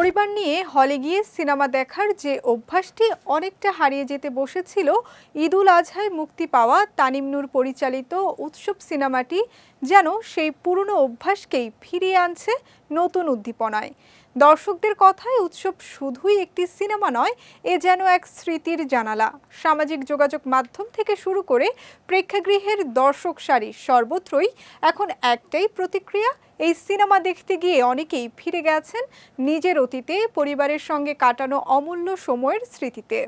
পরিবার নিয়ে হলে গিয়ে সিনেমা দেখার যে অভ্যাসটি অনেকটা হারিয়ে যেতে বসেছিল, ঈদুল আজহায় মুক্তি পাওয়া তানিম নূর পরিচালিত উৎসব সিনেমাটি যেন সেই পুরনো অভ্যাসকেই ফিরিয়ে আনছে নতুন উদ্দীপনায়। দর্শকদের কথায় উৎসব শুধুই একটি সিনেমা নয়, এ যেন এক স্মৃতির জানালা। সামাজিক যোগাযোগ মাধ্যম থেকে শুরু করে প্রেক্ষাগৃহের দর্শক সারি সর্বত্রই এখন একটাই প্রতিক্রিয়া এই সিনেমা দেখতে গিয়ে অনেকেই ফিরে গেছেন নিজের অতীতে, পরিবারের সঙ্গে কাটানো অমূল্য সময়ের স্মৃতিতে।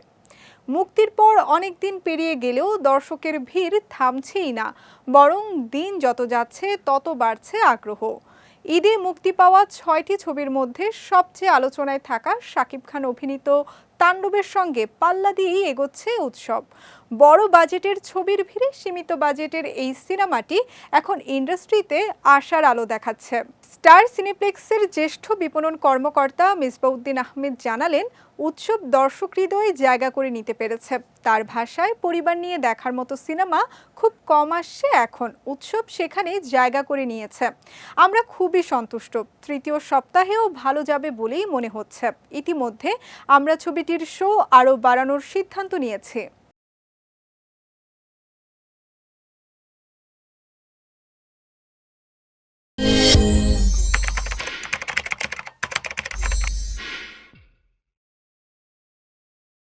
মুক্তির পর অনেক দিন পেরিয়ে গেলেও দর্শকের ভিড় থামছেই না, বরং দিন যত যাচ্ছে তত বাড়ছে আগ্রহ। ঈদে মুক্তি পাওয়া ছয়টি ছবির মধ্যে সবচেয়ে আলোচনায় থাকা শাকিব খান অভিনীত তাণ্ডবের সঙ্গে পাল্লা দিয়েই এগোচ্ছে উৎসব। বড় বাজেটের ছবির ভিড়ে সীমিত বাজেটের এই সিনেমাটি এখন ইন্ডাস্ট্রিতে আশার আলো দেখাচ্ছে। স্টার সিনেপ্লেক্সের জ্যেষ্ঠ বিপণন কর্মকর্তা মিসবাউদ্দিন আহমেদ জানালেন, উৎসব দর্শক হৃদয়ে জায়গা করে নিতে পেরেছে। তার ভাষায় পরিবার নিয়ে দেখার মতো সিনেমা খুব কম আসছে এখন। উৎসব সেখানে জায়গা করে নিয়েছে। আমরা খুবই সন্তুষ্ট। তৃতীয় সপ্তাহেও ভালো যাবে বলেই মনে হচ্ছে। ইতিমধ্যে আমরা শো আরও বাড়ানোর সিদ্ধান্ত নিয়েছি।